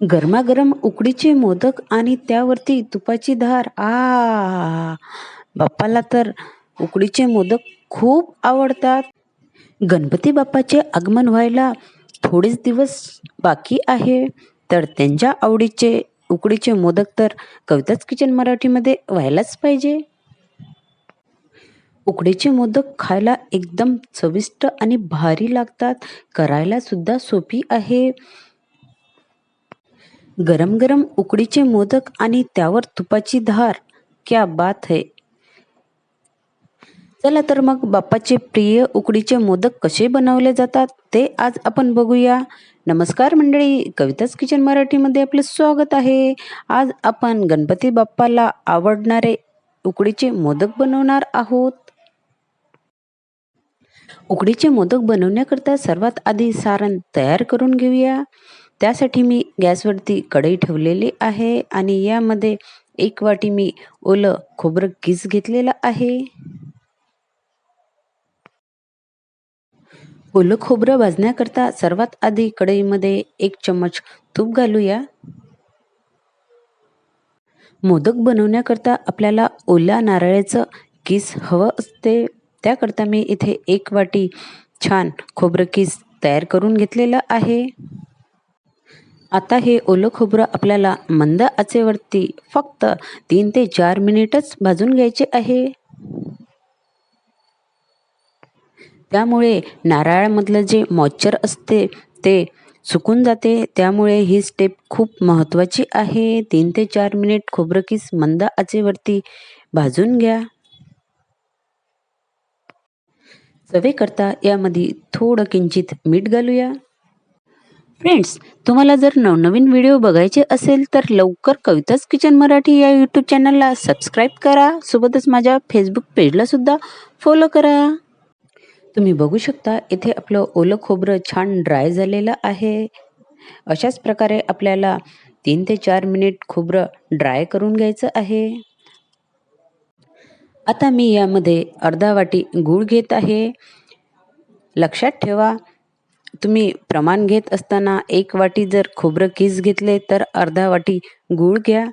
गरमागरम उकडीचे मोदक आणि त्यावरती तुपाची धार. आ बाप्पाला तर उकडीचे मोदक खूप आवडतात. गणपती बाप्पाचे आगमन व्हायला थोडेच दिवस बाकी आहे. तर त्यांच्या आवडीचे उकडीचे मोदक तर कविताच किचन मराठीमध्ये व्हायलाच पाहिजे. उकडीचे मोदक खायला एकदम चविष्ट आणि भारी लागतात. करायला सुद्धा सोपी आहे. गरम गरम उकडीचे मोदक आणि त्यावर तुपाची धार. क्या बात है. चला तर मग बाप्पाचे प्रिय उकडीचे मोदक कसे बनवले जातात ते आज आपण बघूया. नमस्कार मंडळी कविताच किचन मराठीमध्ये आपले स्वागत आहे. आज आपण गणपती बाप्पाला आवडणारे उकडीचे मोदक बनवणार आहोत. उकडीचे मोदक बनवण्याकरता सर्वात आधी सारण तयार करून घेऊया. त्यासाठी मी गॅसवरती कढई ठेवलेली आहे आणि यामध्ये एक वाटी मी ओलं खोबरं किस घेतलेलं आहे. ओलं खोबरं भाजण्याकरता सर्वात आधी कढईमध्ये एक चम्मच तूप घालूया. मोदक बनवण्याकरता आपल्याला ओल्या नारळाचं किस हवं असते त्याकरता मी इथे एक वाटी छान खोबरं किस तयार करून घेतलेलं आहे. आता हे ओलं खोबरं आपल्याला मंद आचेवरती फक्त तीन ते चार मिनिटच भाजून घ्यायचे आहे. त्यामुळे नारळामधलं जे मॉइश्चर असते ते सुकून जाते. त्यामुळे ही स्टेप खूप महत्त्वाची आहे. तीन ते चार मिनिट खोबरं किस मंद आचेवरती भाजून घ्या. चवेकरता यामध्ये थोडं किंचित मीठ घालूया. फ्रेंड्स तुम्हाला जर नवनवीन व्हिडिओ बघायचे असेल तर लवकर कविताच किचन मराठी या यूट्यूब चॅनलला सबस्क्राईब करा. सोबतच माझ्या फेसबुक पेजला सुद्धा फॉलो करा. तुम्ही बघू शकता इथे आपलं ओलं खोबरं छान ड्राय झालेलं आहे. अशाच प्रकारे आपल्याला तीन ते चार मिनिट खोबरं ड्राय करून घ्यायचं आहे. आता मी यामध्ये अर्धा वाटी गूळ घेत आहे. लक्षात ठेवा तुम्ही प्रमाण घेत असताना एक वाटी जर खोबरं किस घेतले तर अर्धा वाटी गूळ घ्या.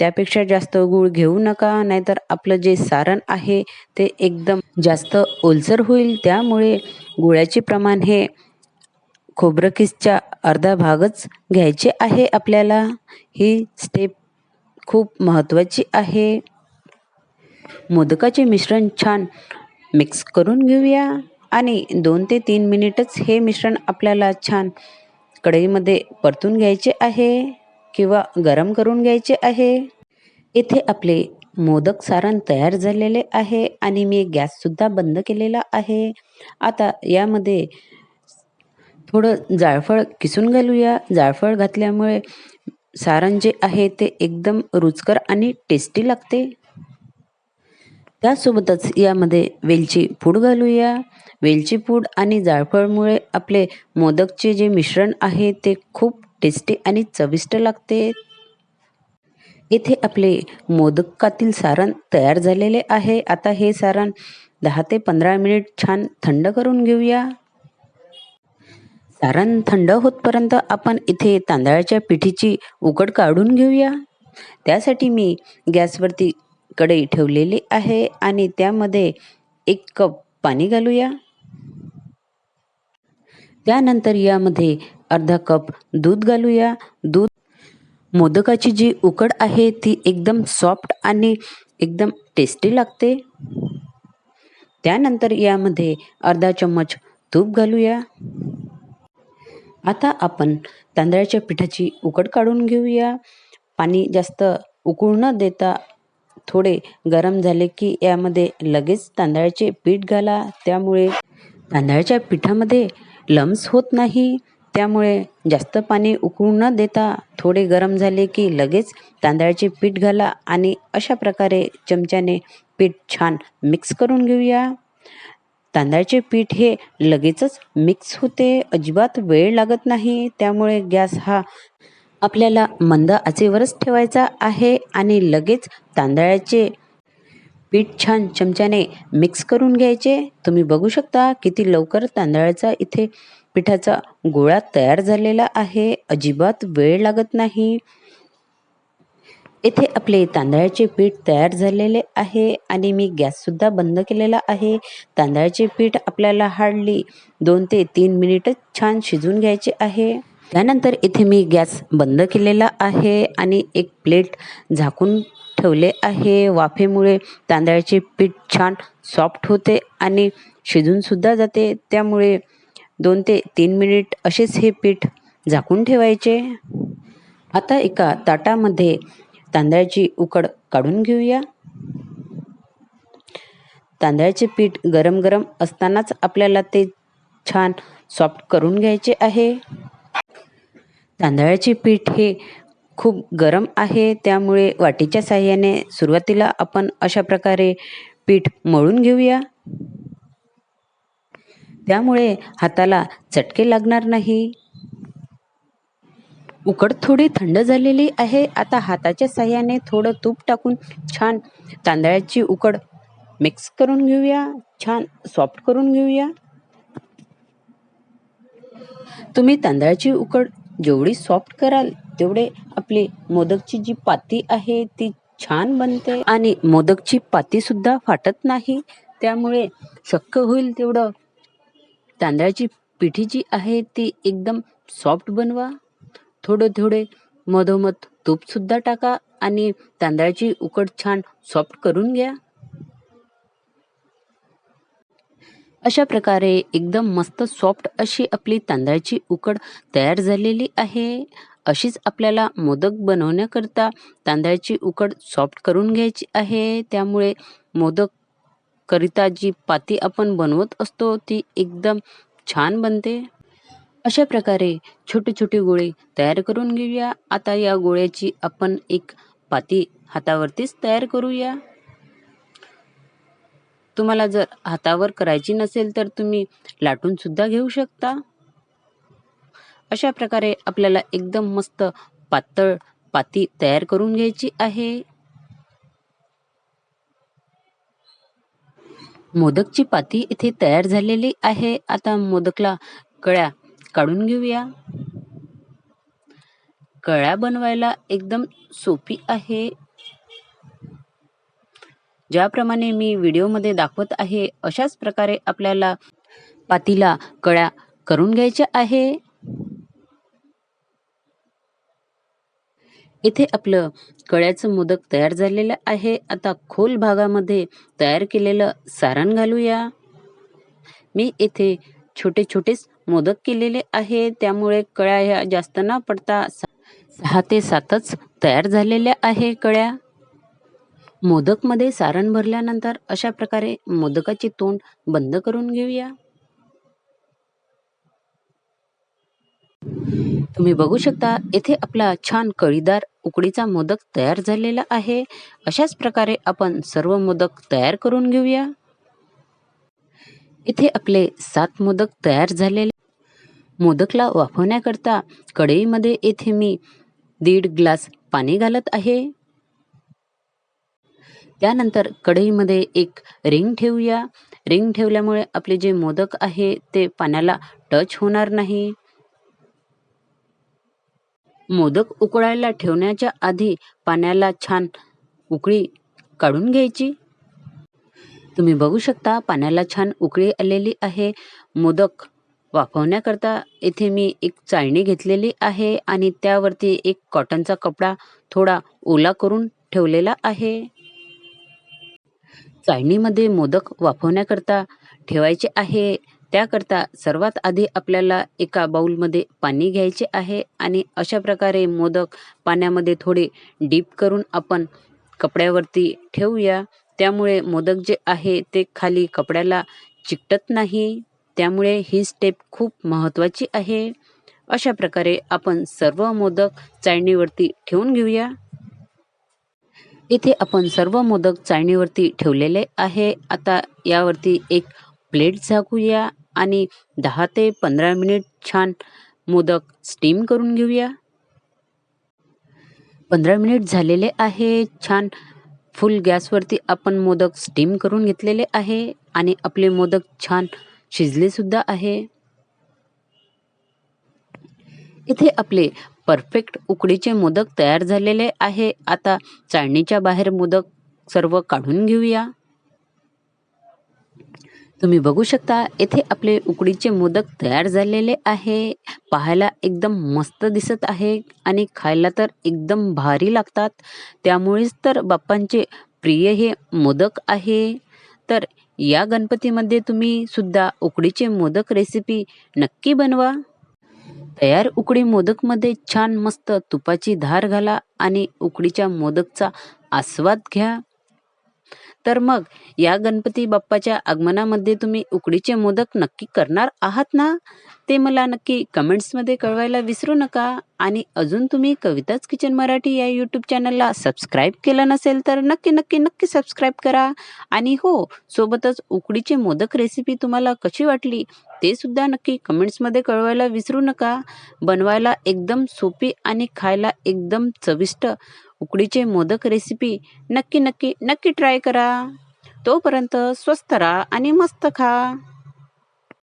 त्यापेक्षा जास्त गूळ घेऊ नका नाहीतर आपलं जे सारण आहे ते एकदम जास्त ओलसर होईल. त्यामुळे गुळाचे प्रमाण हे खोबरं किसच्या अर्धा भागच घ्यायचे आहे आपल्याला. ही स्टेप खूप महत्त्वाची आहे. मोदकाचे मिश्रण छान मिक्स करून घेऊया. आणि दोन ते तीन मिनिटच हे मिश्रण आपल्याला छान कढईमध्ये परतून घ्यायचे आहे किंवा गरम करून घ्यायचे आहे. इथे आपले मोदक सारण तयार झालेले आहे आणि मी गॅससुद्धा बंद केलेला आहे. आता यामध्ये थोडं जाळफळ किसून घालूया. जाळफळ घातल्यामुळे सारण जे आहे ते एकदम रुचकर आणि टेस्टी लागते. त्यासोबतच यामध्ये वेलची पूड घालूया. वेलची पूड आणि जायफळमुळे आपले मोदकचे जे मिश्रण आहे ते खूप टेस्टी आणि चविष्ट लागते. इथे आपले मोदकातील सारण तयार झालेले आहे. आता हे सारण दहा ते पंधरा मिनिट छान थंड करून घेऊया. सारण थंड होतपर्यंत आपण इथे तांदळाच्या पिठीची उकड काढून घेऊया. त्यासाठी मी गॅसवरती कढई ठेवलेली आहे आणि त्यामध्ये एक कप पाणी घालूया. त्यानंतर यामध्ये अर्धा कप दूध घालूया. दूध मोदकाची जी उकड आहे ती एकदम सॉफ्ट आणि एकदम टेस्टी लागते. त्यानंतर यामध्ये अर्धा चम्मच तूप घालूया. आता आपण तांदळाच्या पिठाची उकड काढून घेऊया. पाणी जास्त उकळू न देता थोडे गरम झाले की यामध्ये लगेच तांदळाचे पीठ घाला. त्यामुळे तांदळाच्या पिठामध्ये लम्स होत नाही. त्यामुळे जास्त पाणी उकळू न देता थोडे गरम झाले की लगेच तांदळाचे पीठ घाला आणि अशा प्रकारे चमच्याने पीठ छान मिक्स करून घेऊया. तांदळाचे पीठ हे लगेचच मिक्स होते अजिबात वेळ लागत नाही त्यामुळे गॅस हा आपल्याला मंद आचेवरच ठेवायचा आहे आणि लगेच तांदळाचे पीठ छान चमच्याने मिक्स करून घ्यायचे. तुम्ही बघू शकता किती लवकर तांदळाचा इथे पिठाचा गोळा तयार झालेला आहे. अजिबात वेळ लागत नाही. येथे आपले तांदळाचे पीठ तयार झालेले आहे आणि मी गॅससुद्धा बंद केलेला आहे. तांदळाचे पीठ आपल्याला हार्डली दोन ते तीन मिनिट छान शिजून घ्यायचे आहे. त्यानंतर इथे मी गॅस बंद केलेला आहे आणि एक प्लेट झाकून ठेवले आहे. वाफेमुळे तांदळाचे पीठ छान सॉफ्ट होते आणि शिजूनसुद्धा जाते. त्यामुळे दोन ते तीन मिनिट असेच हे पीठ झाकून ठेवायचे. आता एका ताटामध्ये तांदळाची उकड काढून घेऊया. तांदळाचे पीठ गरम गरम असतानाच आपल्याला ते छान सॉफ्ट करून घ्यायचे आहे. तांदळाचे पीठ हे खूप गरम आहे त्यामुळे वाटीच्या साह्याने सुरुवातीला आपण अशा प्रकारे पीठ मळून घेऊया. त्यामुळे हाताला चटके लागणार नाही. उकड थोडी थंड झालेली आहे. आता हाताच्या साह्याने थोडं तूप टाकून छान तांदळाची उकड मिक्स करून घेऊया. छान सॉफ्ट करून घेऊया. तुम्ही तांदळाची उकड जेवढी सॉफ्ट कराल तेवढे आपली मोदकची जी पाती आहे ती छान बनते. आणि मोदकची पाती सुद्धा फाटत नाही त्यामुळे शक्य होईल तेवढं. तांदळाची पिठी जी आहे ती एकदम सॉफ्ट बनवा. थोडे थोडे मधोमध तूपसुद्धा टाका आणि तांदळाची उकड छान सॉफ्ट करून घ्या. अशा प्रकारे एकदम मस्त सॉफ्ट अशी आपली तांदळाची उकड तयार झालेली आहे. अशीच आपल्याला मोदक बनवण्याकरता तांदळाची उकड सॉफ्ट करून घ्यायची आहे. त्यामुळे मोदक करिता जी पाती आपण बनवत असतो ती एकदम छान बनते. अशा प्रकारे छोटे छोटे गोळे तयार करून घेऊया. आता या गोळ्याची आपण एक पाती हातावरतीच तयार करूया. तुम्हाला जर हातावर करायची नसेल तर तुम्ही लाटून सुद्धा घेऊ शकता. अशा प्रकारे आपल्याला एकदम मस्त पातळ पाती तयार करून घ्यायची आहे. मोदकची पाती इथे तयार झालेली आहे. आता मोदकला कळ्या काढून घेऊया. कळ्या बनवायला एकदम सोपी आहे. ज्याप्रमाणे मी व्हिडिओमध्ये दाखवत आहे अशाच प्रकारे आपल्याला पातीला कळ्या करून घ्यायच्या आहे. इथे आपलं कळ्याचं मोदक तयार झालेलं आहे. आता खोल भागामध्ये तयार केलेलं सारण घालूया. मी इथे छोटे छोटेच मोदक केलेले आहे. त्यामुळे कळ्या ह्या जास्त न पडता सहा ते सातच तयार झालेल्या आहे कळ्या. मोदकमध्ये सारण भरल्यानंतर अशा प्रकारे मोदकाचे तोंड बंद करून घेऊया. तुम्ही बघू शकता येथे आपला छान कळीदार उकडीचा मोदक तयार झालेला आहे. अशाच प्रकारे आपण सर्व मोदक तयार करून घेऊया. इथे आपले सात मोदक तयार झालेले. मोदकला वाफवण्याकरता कढईमध्ये येथे मी दीड ग्लास पाणी घालत आहे. त्यानंतर कढईमध्ये एक रिंग ठेवूया. रिंग ठेवल्यामुळे आपले जे मोदक आहे ते पाण्याला टच होणार नाही. मोदक उकळायला ठेवण्याच्या आधी पाण्याला छान उकळी काढून घ्यायची. तुम्ही बघू शकता पाण्याला छान उकळी आलेली आहे. मोदक वाफवण्याकरता इथे मी एक चाळणी घेतलेली आहे आणि त्यावरती एक कॉटनचा कपडा थोडा ओला करून ठेवलेला आहे. चाळणीमध्ये मोदक वाफवण्याकरता ठेवायचे आहे. त्याकरता सर्वात आधी आपल्याला एका बाउलमध्ये पाणी घ्यायचे आहे आणि अशा प्रकारे मोदक पाण्यामध्ये थोडे डीप करून आपण कपड्यावरती ठेवूया. त्यामुळे मोदक जे आहे ते खाली कपड्याला चिकटत नाही. त्यामुळे ही स्टेप खूप महत्त्वाची आहे. अशा प्रकारे आपण सर्व मोदक चाळणीवरती ठेवून घेऊया. इथे आपण सर्व मोदक चाळणीवरती ठेवलेले आहे. आता यावरती एक प्लेट झाकूया आणि दहा ते पंधरा मिनिट छान मोदक स्टीम करून घेऊया. पंधरा मिनिट झालेले आहे. छान फुल गॅसवरती आपण मोदक स्टीम करून घेतलेले आहे आणि आपले मोदक छान शिजले सुद्धा आहे. इथे आपले परफेक्ट उकडीचे मोदक तयार झालेले आहे. आता चाळणीच्या बाहेर मोदक सर्व काढून घेऊया. तुम्ही बघू शकता येथे आपले उकडीचे मोदक तयार झालेले आहे. पाहायला एकदम मस्त दिसत आहे आणि खायला तर एकदम भारी लागतात. त्यामुळेच तर बाप्पांचे प्रिय हे मोदक आहे. तर या गणपतीमध्ये तुम्ही सुद्धा उकडीचे मोदक रेसिपी नक्की बनवा. तयार उकडी मोदकमध्ये छान मस्त तुपाची धार घाला आणि उकडीच्या मोदकचा आस्वाद घ्या. तर मग या गणपती बाप्पाच्या आगमनामध्ये तुम्ही उकडीचे मोदक नक्की करणार आहात ना? ते मला नक्की कमेंट्समध्ये कळवायला विसरू नका. आणि अजून तुम्ही कविताच किचन मराठी या यूट्यूब चॅनलला सबस्क्राईब केलं नसेल तर नक्की नक्की नक्की सबस्क्राईब करा. आणि हो सोबतच उकडीचे मोदक रेसिपी तुम्हाला कशी वाटली ते सुद्धा नक्की कमेंट्समध्ये कळवायला विसरू नका. बनवायला एकदम सोपी आणि खायला एकदम चविष्ट उकडीचे मोदक रेसिपी नक्की नक्की नक्की ट्राय करा. तोपर्यंत स्वस्त राहा आणि मस्त खा.